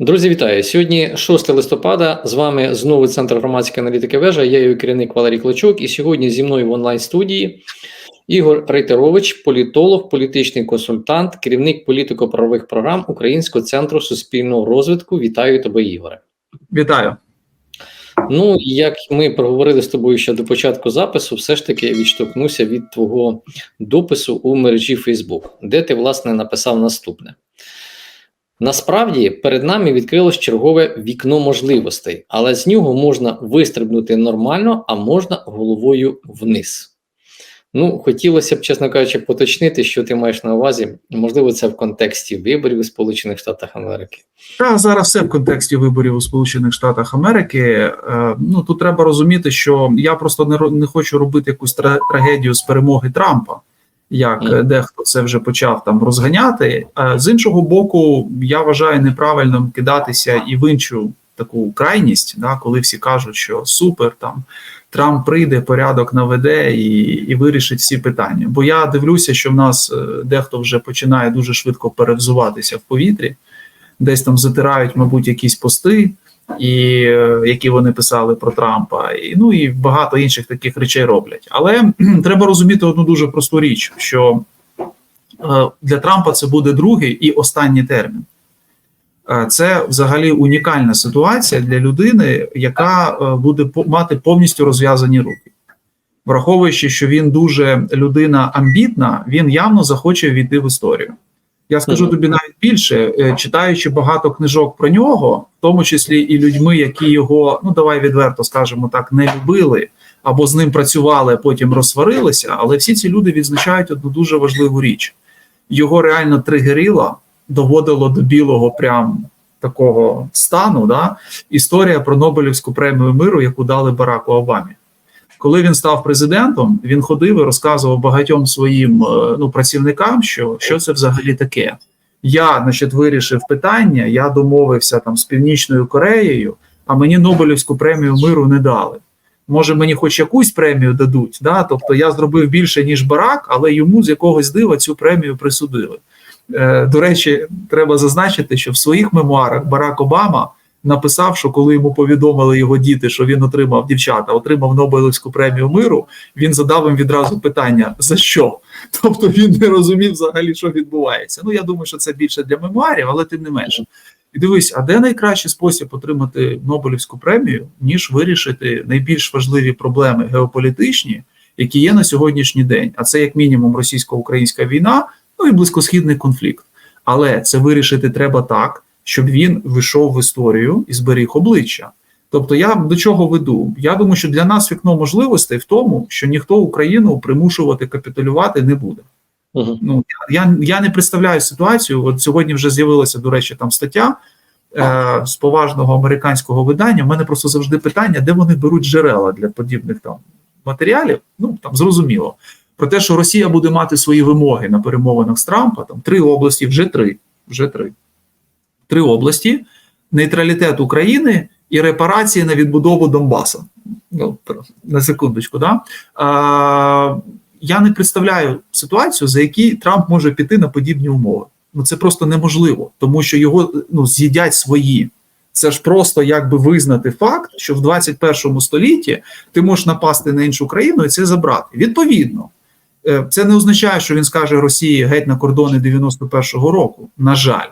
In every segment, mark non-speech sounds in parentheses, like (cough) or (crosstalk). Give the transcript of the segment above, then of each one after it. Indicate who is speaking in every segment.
Speaker 1: Друзі, вітаю! Сьогодні 6 листопада. З вами знову Центр громадської аналітики вежа. Я його керівник Валерій Клочок. І сьогодні зі мною в онлайн-студії Ігор Рейтерович, політолог, політичний консультант, керівник політико-правових програм Українського центру суспільного розвитку. Вітаю тебе, Ігоре.
Speaker 2: Вітаю.
Speaker 1: Ну, як ми проговорили з тобою ще до початку запису, все ж таки відштовхнуся від твого допису у мережі Facebook, де ти, власне, написав наступне. Насправді перед нами відкрилось чергове вікно можливостей, але з нього можна вистрибнути нормально, а можна головою вниз. Ну, хотілося б, чесно кажучи, поточнити, що ти маєш на увазі. Можливо, це в контексті виборів у Сполучених Штатах Америки.
Speaker 2: Та зараз все в контексті виборів у Сполучених Штатах Америки. Е, ну тут треба розуміти, що я просто не не хочу робити якусь трагедію з перемоги Трампа, як mm. дехто це вже почав там розганяти. А з іншого боку, я вважаю неправильним кидатися і в іншу таку крайність, да, коли всі кажуть, що супер там. Трамп прийде, порядок наведе і і вирішить всі питання. Бо я дивлюся, що в нас е, дехто вже починає дуже швидко перевзуватися в повітрі, десь там затирають, мабуть, якісь пости, і е, які вони писали про Трампа, і ну і багато інших таких речей роблять. Але треба розуміти одну дуже просту річ: що е, для Трампа це буде другий і останній термін. Е, це взагалі унікальна ситуація для людини, яка буде мати повністю розв'язані руки. Враховуючи, що він дуже людина амбітна, він явно захоче війти в історію. Я скажу тобі навіть більше, е, читаючи багато книжок про нього, в тому числі і людьми, які його, ну давай відверто скажемо так, не любили або з ним працювали, а потім розсварилися. Але всі ці люди відзначають одну дуже важливу річ: його реально тригерило доводило до білого прям такого стану да, історія про Нобелівську премію миру, яку дали Бараку Обамі. Коли він став президентом, він ходив і розказував багатьом своїм е, ну, працівникам, що що це взагалі таке. Я, значить, вирішив питання, я домовився там з Північною Кореєю, а мені Нобелівську премію миру не дали. Може, мені хоч якусь премію дадуть. Да? Тобто я зробив більше, ніж Барак, але йому з якогось дива цю премію присудили. Е, до речі, треба зазначити, що в своїх мемуарах Барак Обама написав, що коли йому повідомили його діти, що він отримав дівчата, отримав Нобелівську премію миру. Він задав їм відразу питання: за що? Тобто він не розумів взагалі, що відбувається. Ну я думаю, що це більше для мемуарів, але тим не менше. І дивись, а де найкращий спосіб отримати Нобелівську премію, ніж вирішити найбільш важливі проблеми геополітичні, які є на сьогоднішній день? А це як мінімум російсько-українська війна ну і близькосхідний конфлікт. Але це вирішити треба так, щоб він вийшов в історію і зберіг обличчя. Тобто, я до чого веду? Я думаю, що для нас вікно можливостей в тому, що ніхто Україну примушувати капітулювати не буде. Uh Ну я я не представляю ситуацію. От сьогодні вже з'явилася, до речі, там стаття е, з поважного американського видання. У мене просто завжди питання, де вони беруть джерела для подібних там матеріалів. Ну там зрозуміло про те, що Росія буде мати свої вимоги на перемовинах з Трампа, там три області, вже три. Вже три. Три області: нейтралітет України і репарації на відбудову Донбаса. Ну, на секундочку, да? Я не представляю ситуацію, за якій Трамп може піти на подібні умови. Ну це просто неможливо, тому що його ну, з'їдять свої. Це ж просто якби визнати факт, що в 21 столітті ти можеш напасти на іншу країну і це забрати. Відповідно, Е, це не означає, що він скаже Росії геть на кордони 91-го року. На жаль,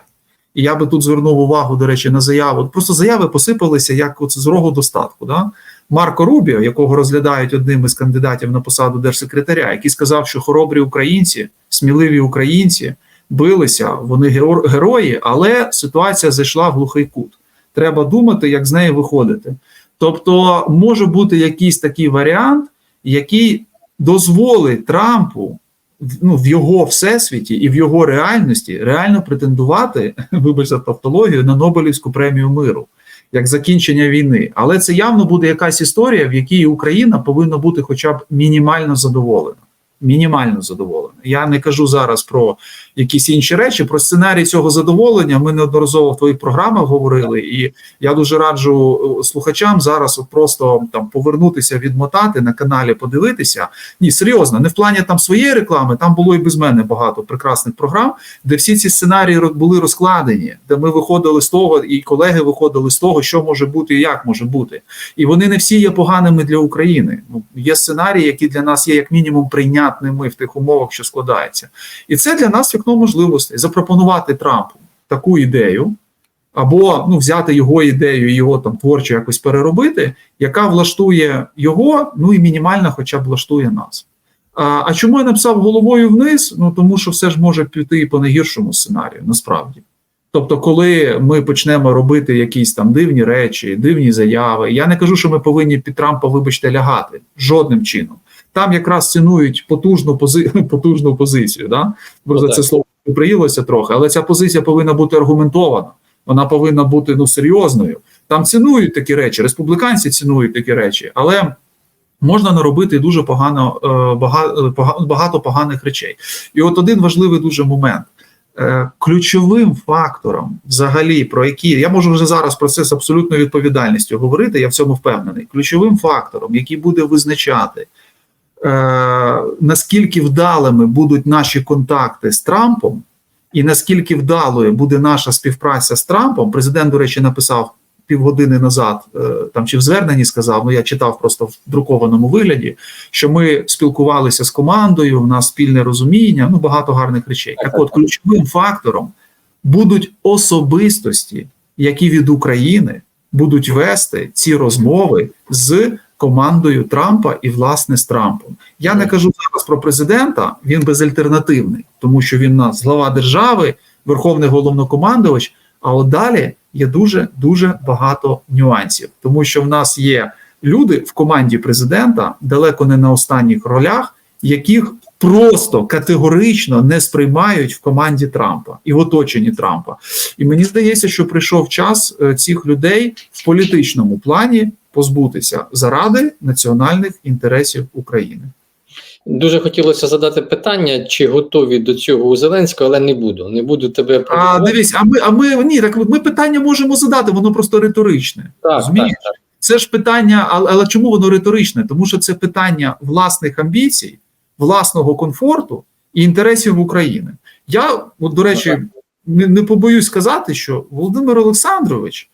Speaker 2: і я би тут звернув увагу, до речі, на заяву. Просто заяви посипалися як от з рогу достатку. Да? Марко Рубіо, якого розглядають одним із кандидатів на посаду держсекретаря, який сказав, що хоробрі українці, сміливі українці билися, вони герої, але ситуація зайшла в глухий кут. Треба думати, як з неї виходити. Тобто, може бути якийсь такий варіант, який дозволить Трампу ну, в його всесвіті і в його реальності реально претендувати, (laughs) вибачте, тавтологію, на Нобелівську премію миру як закінчення війни. Але це явно буде якась історія, в якій Україна повинна бути хоча б мінімально задоволена. Мінімально задоволений. Я не кажу зараз про якісь інші речі. Про сценарій цього задоволення ми неодноразово в твоїх програмах говорили, і я дуже раджу е, слухачам зараз просто там повернутися, відмотати на каналі, подивитися. Ні, серйозно, не в плані там своєї реклами. Там було і без мене багато прекрасних програм, де всі ці сценарії були розкладені, де ми виходили з того, і колеги виходили з того, що може бути і як може бути. І вони не всі є поганими для України. Ну є сценарії, які для нас є як мінімум прийнятними в тих умовах, що складається. І це для нас вікно можливостей запропонувати Трампу таку ідею, або ну, взяти його ідею і його там творчо якось переробити, яка влаштує його, ну і мінімально, хоча б влаштує нас. А, а чому я написав головою вниз? Ну тому що все ж може піти і по найгіршому сценарію, насправді. Тобто, коли ми почнемо робити якісь там дивні речі, дивні заяви, я не кажу, що ми повинні під Трампа, вибачте, лягати жодним чином. Там якраз цінують потужну пози... (laughs) потужну позицію. Да? Бо за
Speaker 1: Ну,
Speaker 2: це слово приїлося трохи, але ця позиція повинна бути аргументована. Вона повинна бути ну серйозною. Там цінують такі речі, республіканці цінують такі речі, але можна наробити дуже погано е, пога- багато поганих речей. І от один важливий дуже момент. Е, Ключовим фактором, взагалі, про які я можу вже зараз про це з абсолютною відповідальністю говорити, я в цьому впевнений. Ключовим фактором, який буде визначати, е, наскільки вдалими будуть наші контакти з Трампом, і наскільки вдалою буде наша співпраця з Трампом, президент, до речі, написав півгодини назад, е, там чи в зверненні сказав, ну я читав просто в друкованому вигляді, що ми спілкувалися з командою, в нас спільне розуміння, ну багато гарних речей. Так, от ключовим фактором будуть особистості, які від України будуть вести ці розмови з командою Трампа і власне з Трампом. Я не кажу зараз про президента, він безальтернативний, тому що він нас глава держави, верховний головнокомандувач. А от далі є дуже дуже багато нюансів, тому що в нас є люди в команді президента далеко не на останніх ролях, яких просто категорично не сприймають в команді Трампа і в оточенні Трампа. І мені здається, що прийшов час е, цих людей в політичному плані позбутися заради національних інтересів України.
Speaker 1: Дуже хотілося задати питання, чи готові до цього у Зеленського, але не буду. Не буду тебе
Speaker 2: А дивись, а ми, а ми ні, так ми питання можемо задати, воно просто риторичне.
Speaker 1: так, так, так.
Speaker 2: Це ж питання, але, але чому воно риторичне? Тому що це питання власних амбіцій, власного комфорту і інтересів України. Я, от, до речі, не, не побоюсь сказати, що Володимир Олександрович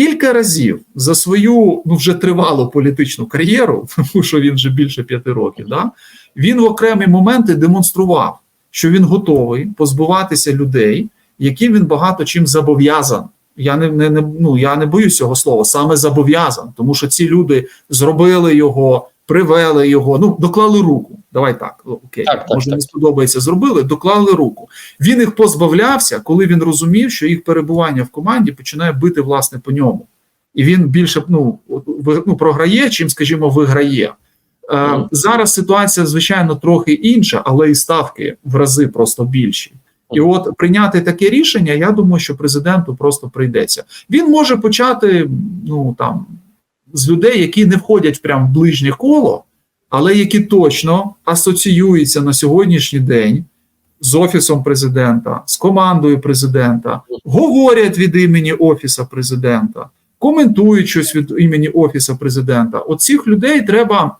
Speaker 2: кілька разів за свою ну вже тривалу політичну кар'єру, (laughs) тому що він вже більше п'яти років, да, він в окремі моменти демонстрував, що він готовий позбуватися людей, яким він багато чим зобов'язан. Я не, не, не ну я не боюсь цього слова, саме зобов'язан, тому що ці люди зробили його, привели його, ну доклали руку. Давай так, окей,
Speaker 1: Так, так,
Speaker 2: може
Speaker 1: так.
Speaker 2: не сподобається, зробили, доклали руку. Він їх позбавлявся, коли він розумів, що їх перебування в команді починає бити власне по ньому, і він більше ну, ну програє, чим, скажімо, виграє. Е,
Speaker 1: Мгм.
Speaker 2: зараз ситуація, звичайно, трохи інша, але і ставки в рази просто більші. І от прийняти таке рішення, я думаю, що президенту просто прийдеться. Він може почати ну там з людей, які не входять прямо в ближнє коло, але які точно асоціюються на сьогоднішній день з офісом президента, з командою президента, говорять від імені офіса президента, коментують щось від імені офіса президента. От цих людей треба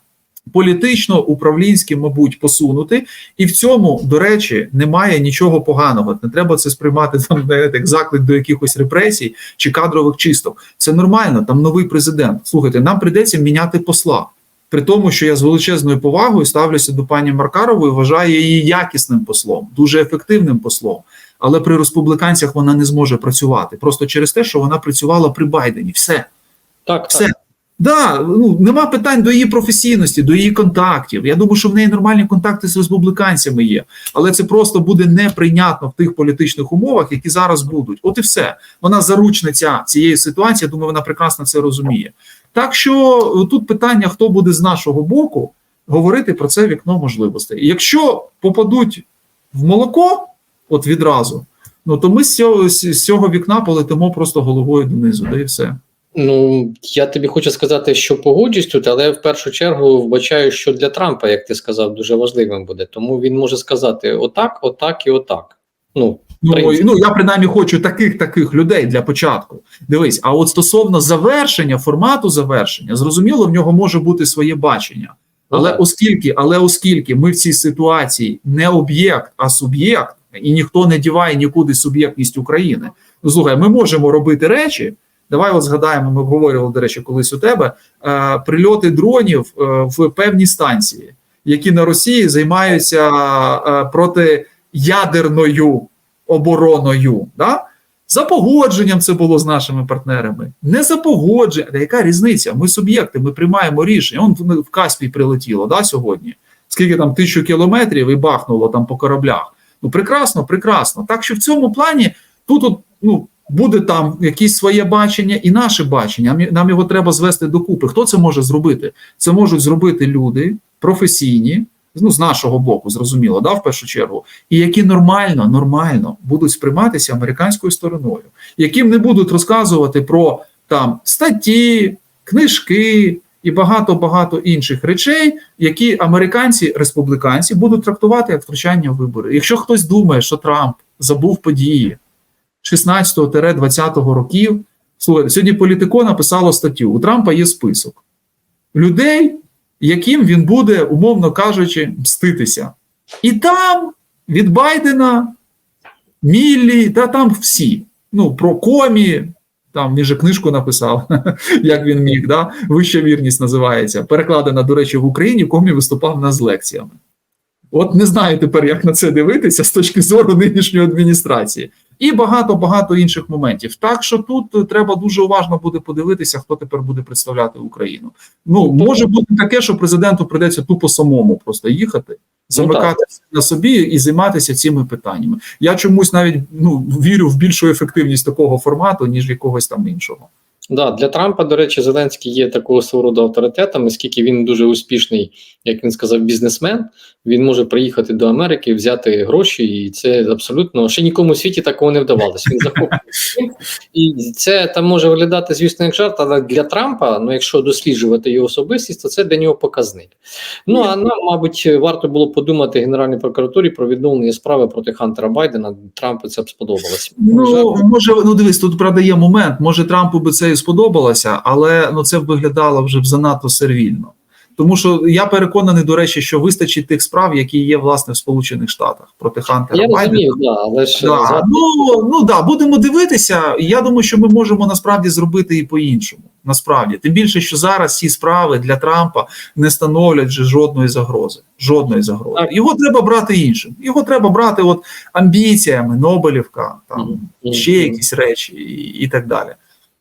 Speaker 2: політично управлінськи, мабуть, посунути, і в цьому, до речі, немає нічого поганого. Не треба це сприймати там як заклик до якихось репресій чи кадрових чисток. Це нормально. Там новий президент. Слухайте, нам прийдеться міняти посла. При тому, що я з величезною повагою ставлюся до пані Маркарової, вважаю її якісним послом, дуже ефективним послом. Але при республіканцях вона не зможе працювати просто через те, що вона працювала при Байдені. Все.
Speaker 1: так,
Speaker 2: Все.
Speaker 1: так.
Speaker 2: Да, ну нема питань до її професійності, до її контактів. Я думаю, що в неї нормальні контакти з республіканцями є, але це просто буде неприйнятно в тих політичних умовах, які зараз будуть. От і все. Вона заручниця цієї ситуації. Я думаю, вона прекрасно це розуміє. Так що тут питання: хто буде з нашого боку говорити про це вікно можливостей. Якщо попадуть в молоко, от відразу, ну то ми з цього, з цього вікна полетимо просто головою донизу, да і все.
Speaker 1: Ну, я тобі хочу сказати, що погоджусь тут, але в першу чергу вбачаю, що для Трампа, як ти сказав, дуже важливим буде. Тому він може сказати отак, отак і отак. Ну,
Speaker 2: Ну, ну я принаймні хочу таких таких людей для початку. Дивись, а от стосовно завершення, формату завершення, зрозуміло, в нього може бути своє бачення. Але
Speaker 1: так.
Speaker 2: оскільки, але оскільки ми в цій ситуації не об'єкт, а суб'єкт, і ніхто не діває нікуди суб'єктність України. Ну слухай, ми можемо робити речі. Давай от згадаємо, ми обговорювали, до речі, колись у тебе е, прильоти дронів е, в певні станції, які на Росії займаються е, протиядерною обороною. Да? За погодженням це було з нашими партнерами. Не за погодженням. Та яка різниця? Ми суб'єкти, ми приймаємо рішення. Он в Каспій прилетіло да, сьогодні. Скільки там тисячу кілометрів і бахнуло там по кораблях. Ну прекрасно, прекрасно. Так що в цьому плані тут от, ну, буде там якесь своє бачення і наше бачення. Нам його треба звести докупи. Хто це може зробити? Це можуть зробити люди професійні, ну з нашого боку, зрозуміло, да, в першу чергу, і які нормально, нормально будуть сприйматися американською стороною, яким не будуть розказувати про там статті, книжки і багато багато інших речей, які американці, республіканці будуть трактувати як втручання в вибори. Якщо хтось думає, що Трамп забув події 16-20 років, слухайте, сьогодні Політико написало статтю: у Трампа є список людей, яким він буде, умовно кажучи, мститися. І там від Байдена, Міллі, та там всі. Ну, про комі, там він же книжку написав, (laughs) як він міг, да? вища вірність називається. Перекладена, до речі, в Україні комі виступав в нас з лекціями. От не знаю тепер, як на це дивитися з точки зору нинішньої адміністрації. І багато багато інших моментів. Так що тут е, треба дуже уважно буде подивитися, хто тепер буде представляти Україну. Ну може бути таке, що президенту придеться тупо самому просто їхати, замикати ну, на собі і займатися цими питаннями. Я чомусь навіть ну вірю в більшу ефективність такого формату, ніж якогось там іншого.
Speaker 1: Да, для Трампа, до речі, Зеленський є такого свого роду авторитетом, оскільки він дуже успішний, як він сказав, бізнесмен. Він може приїхати до Америки, взяти гроші, і це абсолютно ще нікому у світі такого не вдавалося. Він захоплює і це там може виглядати, звісно, як жарт, але для Трампа, ну якщо досліджувати його особистість, то це для нього показник. Ну а нам, мабуть, варто було подумати Генеральній прокуратурі про відновлення справи проти Хантера Байдена. Трампу це б сподобалося.
Speaker 2: Ну може, ну дивись, тут правда є момент. Може Трампу би це і сподобалося, але ну це виглядало вже занадто сервільно. Тому що я переконаний, до речі, що вистачить тих справ, які є власне в Сполучених Штатах проти Хантера
Speaker 1: Я
Speaker 2: Байдена.
Speaker 1: розумію, да, але ж
Speaker 2: Да, ну, ну да, будемо дивитися. Я думаю, що ми можемо насправді зробити і по-іншому. Насправді, тим більше, що зараз ці справи для Трампа не становлять вже жодної загрози. Жодної загрози.
Speaker 1: Так.
Speaker 2: Його треба брати іншим. Його треба брати от амбіціями, Нобелівка, там
Speaker 1: Мгм.
Speaker 2: ще якісь речі і, і так далі.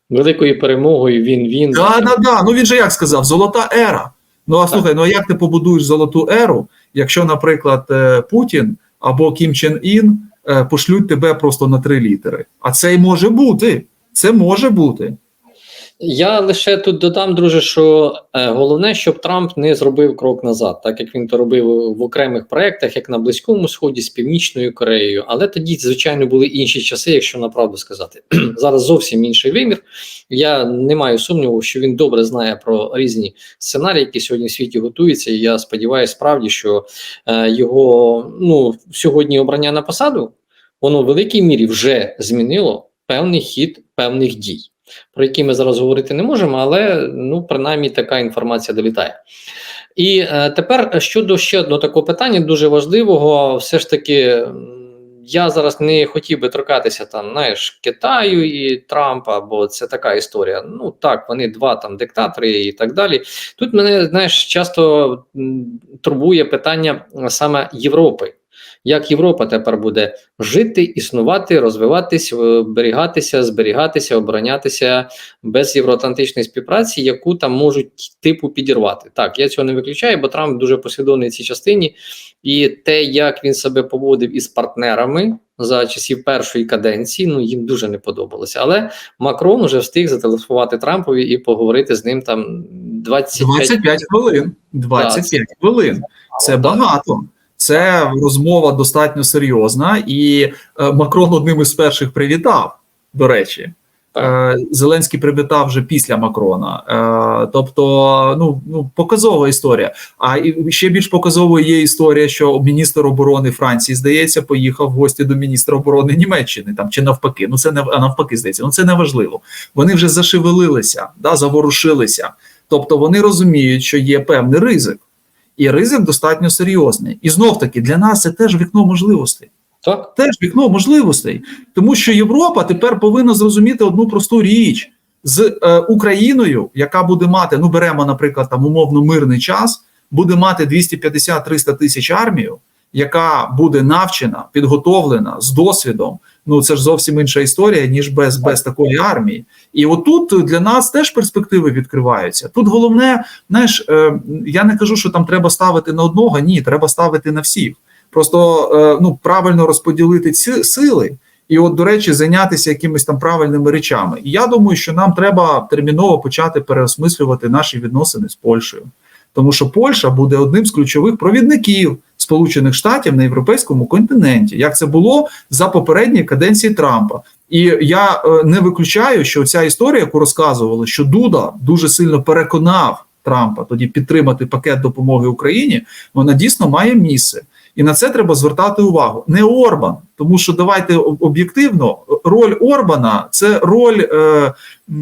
Speaker 1: Великою перемогою він він
Speaker 2: Да, да, да. Ну він же як сказав, золота ера. Ну а слухай, ну а як ти побудуєш золоту еру, якщо, наприклад, е, Путін або Кім Чен Ін е, пошлють тебе просто на три літери? А це й може бути. Це може бути.
Speaker 1: Я лише тут додам, друже, що е, головне, щоб Трамп не зробив крок назад, так як він то робив в окремих проєктах, як на Близькому Сході з Північною Кореєю. Але тоді, звичайно, були інші часи, якщо на правду сказати. (clears throat) Зараз зовсім інший вимір. Я не маю сумніву, що він добре знає про різні сценарії, які сьогодні в світі готуються. І я сподіваюся, справді, що е, його ну сьогодні обрання на посаду воно в великій мірі вже змінило певний хід певних дій про які ми зараз говорити не можемо, але ну принаймні така інформація долітає. І е, тепер щодо ще одного такого питання, дуже важливого, все ж таки. Я зараз не хотів би торкатися там, знаєш, Китаю і Трампа, бо це така історія. Ну так, вони два там диктатори і так далі. Тут мене знаєш часто турбує питання саме Європи. Як Європа тепер буде жити, існувати, розвиватись, оберігатися, зберігатися, оборонятися без євроатлантичної співпраці, яку там можуть типу підірвати. Так, я цього не виключаю, бо Трамп дуже послідовний в цій частині, і те, як він себе поводив із партнерами за часів першої каденції, ну їм дуже не подобалося. Але Макрон вже встиг зателефонувати Трампові і поговорити з ним там 25
Speaker 2: 25 хвилин. 25 хвилин. Це багато. Це розмова достатньо серйозна, і е, Макрон одним із перших привітав, до речі. Е, Зеленський привітав вже після Макрона. Е, Тобто, ну ну показова історія. А і ще більш показовою є історія, що міністр оборони Франції, здається, поїхав в гості до міністра оборони Німеччини там чи навпаки. Ну це не навпаки, здається. Ну це не важливо. Вони вже зашевелилися, да, заворушилися. Тобто вони розуміють, що є певний ризик, і ризик достатньо серйозний. І знов таки для нас це теж вікно можливостей
Speaker 1: Так,
Speaker 2: теж вікно можливостей, тому що Європа тепер повинна зрозуміти одну просту річ з е, Україною, яка буде мати, ну беремо, наприклад, там умовно мирний час, буде мати 250-300 тисяч армію, яка буде навчена, підготовлена з досвідом. Ну це ж зовсім інша історія, ніж без, без такої армії. І отут для нас теж перспективи відкриваються. Тут головне, знаєш, е, я не кажу, що там треба ставити на одного, ні, треба ставити на всіх. Просто е, ну правильно розподілити ці сили, і, от, до речі, зайнятися якимись там правильними речами. І я думаю, що нам треба терміново почати переосмислювати наші відносини з Польщею, тому що Польща буде одним з ключових провідників Сполучених Штатів на європейському континенті, як це було за попередні каденції Трампа. І я е, не виключаю, що ця історія, яку розказували, що Дуда дуже сильно переконав Трампа тоді підтримати пакет допомоги Україні, вона дійсно має місце. І на це треба звертати увагу. Не Орбан, тому що давайте об'єктивно, роль Орбана це роль, е,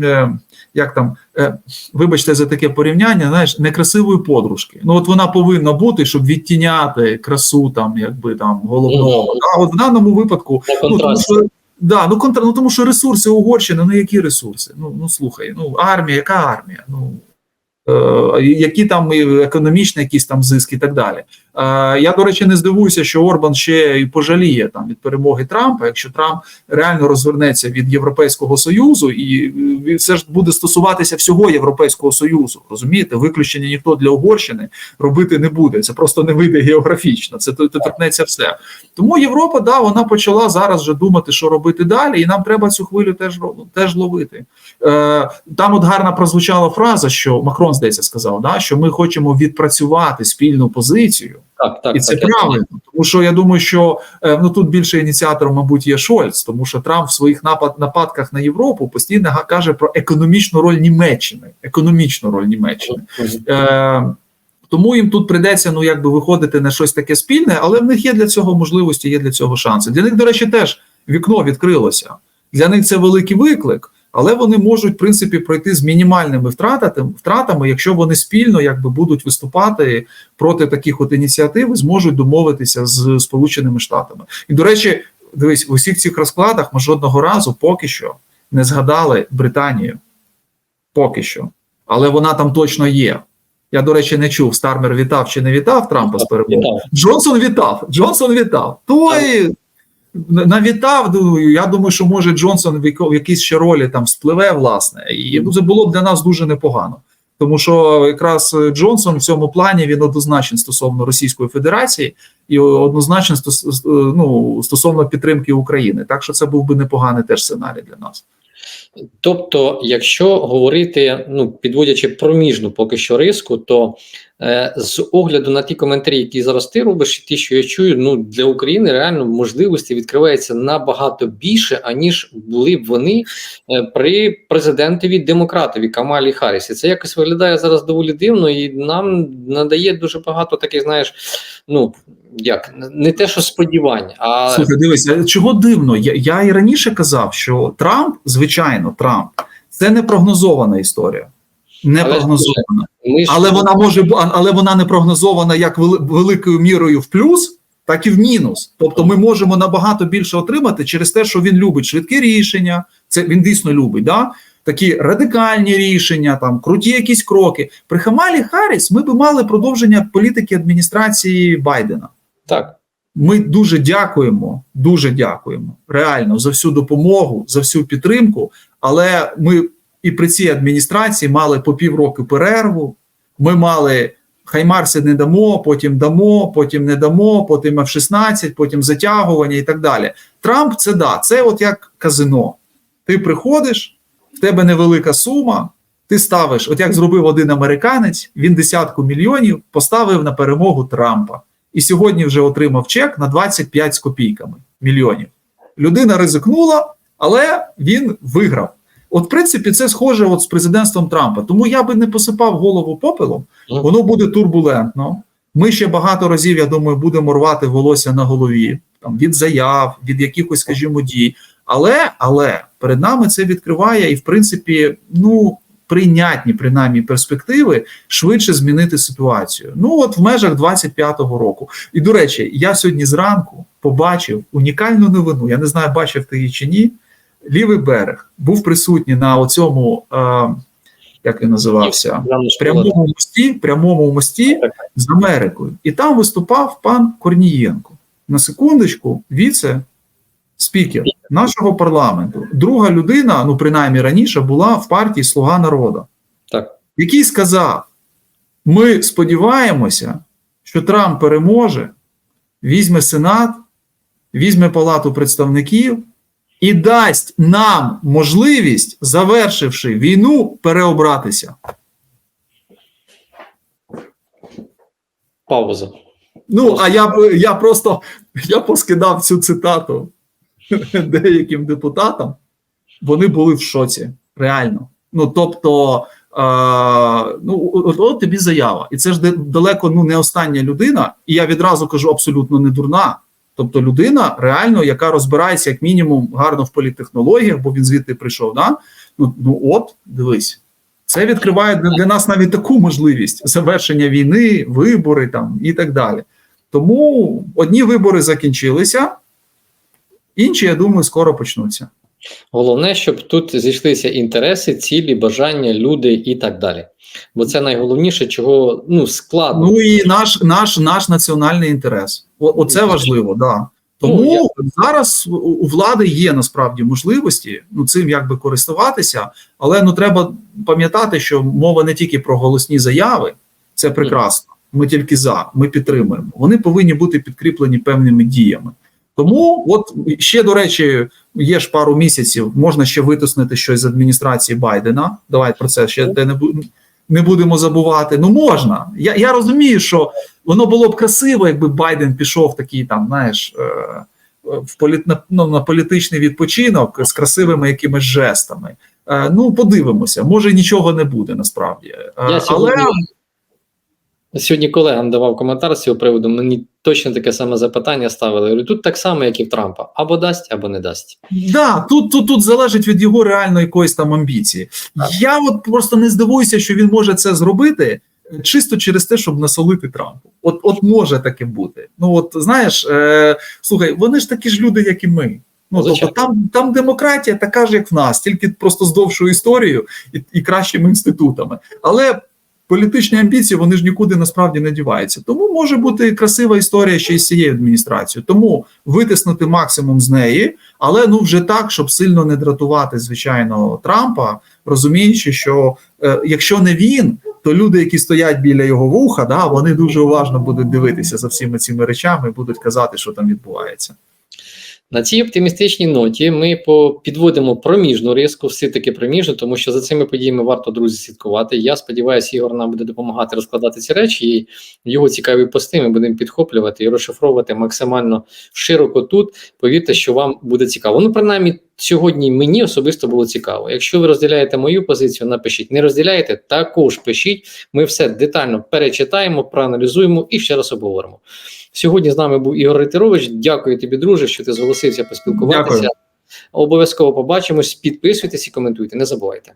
Speaker 2: е, як там, е, вибачте за таке порівняння, знаєш, некрасивої подружки. Ну от вона повинна бути, щоб відтіняти красу там, якби там головного.
Speaker 1: Мгм.
Speaker 2: А от в даному випадку, ну, тому що, да, ну, контр, ну тому що ресурси Угорщини, ну які ресурси? Ну, ну слухай, ну армія, яка армія? Ну е, які там економічні якісь там зиски і так далі. Е, Я, до речі, не здивуюся, що Орбан ще й пожаліє там від перемоги Трампа, якщо Трамп реально розвернеться від Європейського союзу, і е, все ж буде стосуватися всього Європейського союзу. Розумієте, виключення ніхто для Угорщини робити не буде. Це просто не вийде географічно. Це торкнеться все. Тому Європа, да, вона почала зараз вже думати, що робити далі, і нам треба цю хвилю теж теж ловити. Е, Там от гарно прозвучала фраза, що Макрон здається сказав, да, що ми хочемо відпрацювати спільну позицію.
Speaker 1: Так, так,
Speaker 2: І це
Speaker 1: так,
Speaker 2: правильно, тому що я думаю, що е, ну тут більше ініціатором, мабуть, є Шольц, тому що Трамп в своїх напад нападках на Європу постійно каже про економічну роль Німеччини. Економічну роль Німеччини. Е, тому їм тут прийдеться ну якби виходити на щось таке спільне, але в них є для цього можливості, є для цього шанси. Для них, до речі, теж вікно відкрилося. Для них це великий виклик, але вони можуть в принципі пройти з мінімальними втратами, втратами, якщо вони спільно якби будуть виступати проти таких от ініціатив, і зможуть домовитися з Сполученими Штатами. І до речі, дивись, в усіх цих розкладах ми жодного разу поки що не згадали Британію. Поки що, але вона там точно є. Я, до речі, не чув, Стармер вітав чи не вітав Трампа з перемогою. Джонсон вітав. Джонсон вітав. Той навітав. Я думаю, що може Джонсон в якійсь ще ролі там спливе, власне, і це було б для нас дуже непогано. Тому що якраз Джонсон в цьому плані він однозначен стосовно Російської Федерації і однозначен ну, стосовно підтримки України. Так що це був би непоганий теж сценарій для нас.
Speaker 1: Тобто, якщо говорити, ну підводячи проміжну поки що риску, то з огляду на ті коментарі, які зараз ти робиш, і ті, що я чую, ну для України реально можливості відкривається набагато більше, аніж були б вони е, при президентові демократові Камалі Харріс. І це якось виглядає зараз доволі дивно, і нам надає дуже багато таких, знаєш, ну як не те, що сподівань, а
Speaker 2: Слухай, дивися, чого дивно? Я, я і раніше казав, що Трамп, звичайно, Трамп це не прогнозована історія. Не
Speaker 1: Але,
Speaker 2: прогнозована.
Speaker 1: ми ж
Speaker 2: Але вона може але вона не прогнозована як великою мірою в плюс, так і в мінус. Тобто ми можемо набагато більше отримати через те, що він любить швидкі рішення. Це він дійсно любить, да? такі радикальні рішення, там круті якісь кроки. При Хамалі Харріс ми би мали продовження політики адміністрації Байдена.
Speaker 1: так.
Speaker 2: Ми дуже дякуємо, дуже дякуємо реально за всю допомогу, за всю підтримку. Але ми і при цій адміністрації мали по півроку перерву. Ми мали хаймарси не дамо, потім дамо, потім не дамо, потім F-16, потім затягування і так далі. Трамп це да, це от як казино. Ти приходиш, в тебе невелика сума. Ти ставиш, от як зробив один американець, він десятку мільйонів поставив на перемогу Трампа і сьогодні вже отримав чек на 25 з копійками мільйонів. Людина ризикнула, але він виграв. От, в принципі, це схоже от з президентством Трампа. Тому я би не посипав голову попелом, воно буде турбулентно. Ми ще багато разів, я думаю, будемо рвати волосся на голові там від заяв, від якихось, скажімо, дій. Але але перед нами це відкриває і, в принципі, ну прийнятні принаймні перспективи швидше змінити ситуацію. Ну от в межах 25-го року. І до речі, я сьогодні зранку побачив унікальну новину. Я не знаю, бачив ти її чи ні. Лівий берег був присутній на оцьому, е, як він називався, прямому мості, прямому мості з Америкою. І там виступав пан Корнієнко. На секундочку, віце-спікер нашого парламенту. Друга людина, ну принаймні раніше, була в партії Слуга народу,
Speaker 1: Так.
Speaker 2: який сказав: ми сподіваємося, що Трамп переможе, візьме Сенат, візьме Палату представників і дасть нам можливість, завершивши війну, переобратися.
Speaker 1: Пауза.
Speaker 2: Ну, а я я просто я поскидав цю цитату (laughs) деяким депутатам. Вони були в шоці. Реально. Ну тобто, е, ну от, от тобі заява, і це ж далеко ну не остання людина. І я відразу кажу абсолютно не дурна. Тобто, людина реально, яка розбирається як мінімум гарно в політтехнологіях, бо він звідти прийшов. Да? Ну, ну от дивись. Це відкриває для, для нас навіть таку можливість завершення війни, вибори там і так далі. Тому одні вибори закінчилися, інші, я думаю, скоро почнуться.
Speaker 1: Головне, щоб тут зійшлися інтереси, цілі, бажання, люди і так далі. Бо це найголовніше, чого ну складно.
Speaker 2: Ну і наш, наш, наш національний інтерес. О, оце важливо, да. Тому
Speaker 1: Ну, я-
Speaker 2: зараз у- у влади є насправді можливості ну цим якби користуватися, але ну треба пам'ятати, що мова не тільки про голосні заяви, це прекрасно. Ми тільки за, ми підтримуємо. Вони повинні бути підкріплені певними діями. Тому, от ще до речі, є ж пару місяців, можна ще витиснути щось з адміністрації Байдена. Давай про це ще те не не будемо забувати. Ну можна. Я, я розумію, що воно було б красиво, якби Байден пішов такий там, знаєш, е, в політ, на, ну, на політичний відпочинок з красивими якимись жестами. Е, ну, подивимося, може нічого не буде насправді. Е,
Speaker 1: Я
Speaker 2: але
Speaker 1: сьогодні, сьогодні колегам давав коментар з цього приводу. Мені точно таке саме запитання ставили. Я говорю, тут так само, як і в Трампа: або дасть, або не дасть.
Speaker 2: Да, тут, тут, тут залежить від його реально якоїсь там амбіції. Я от просто не здивуюся, що він може це зробити е, чисто через те, щоб насолити Трампу. От, от може таке бути. Ну от знаєш, е, слухай, вони ж такі ж люди, як і ми. Ну, тобто там, там демократія така ж, як в нас, тільки просто з довшою історією і, і кращими інститутами. Але політичні амбіції вони ж нікуди насправді не діваються. Тому може бути красива історія ще й з цією адміністрацією. Тому витиснути максимум з неї, але ну вже так, щоб сильно не дратувати, звичайно, Трампа, розуміючи, що е, якщо не він, то люди, які стоять біля його вуха, да, вони дуже уважно будуть дивитися за всіми цими речами будуть казати, що там відбувається.
Speaker 1: На цій оптимістичній ноті ми підводимо проміжну риску, все таки проміжну, тому що за цими подіями варто друзі слідкувати. Я сподіваюся, Ігор нам буде допомагати розкладати ці речі. І його цікаві пости ми будемо підхоплювати і розшифровувати максимально широко тут. Повірте, що вам буде цікаво. Ну, принаймні, сьогодні мені особисто було цікаво. Якщо ви розділяєте мою позицію, напишіть. Не розділяєте, також пишіть. Ми все детально перечитаємо, проаналізуємо і ще раз обговоримо. Сьогодні з нами був Ігор Рейтерович. Дякую тобі, друже, що ти зголосився поспілкуватися.
Speaker 2: Дякую.
Speaker 1: Обов'язково побачимось. Підписуйтесь і коментуйте. Не забувайте.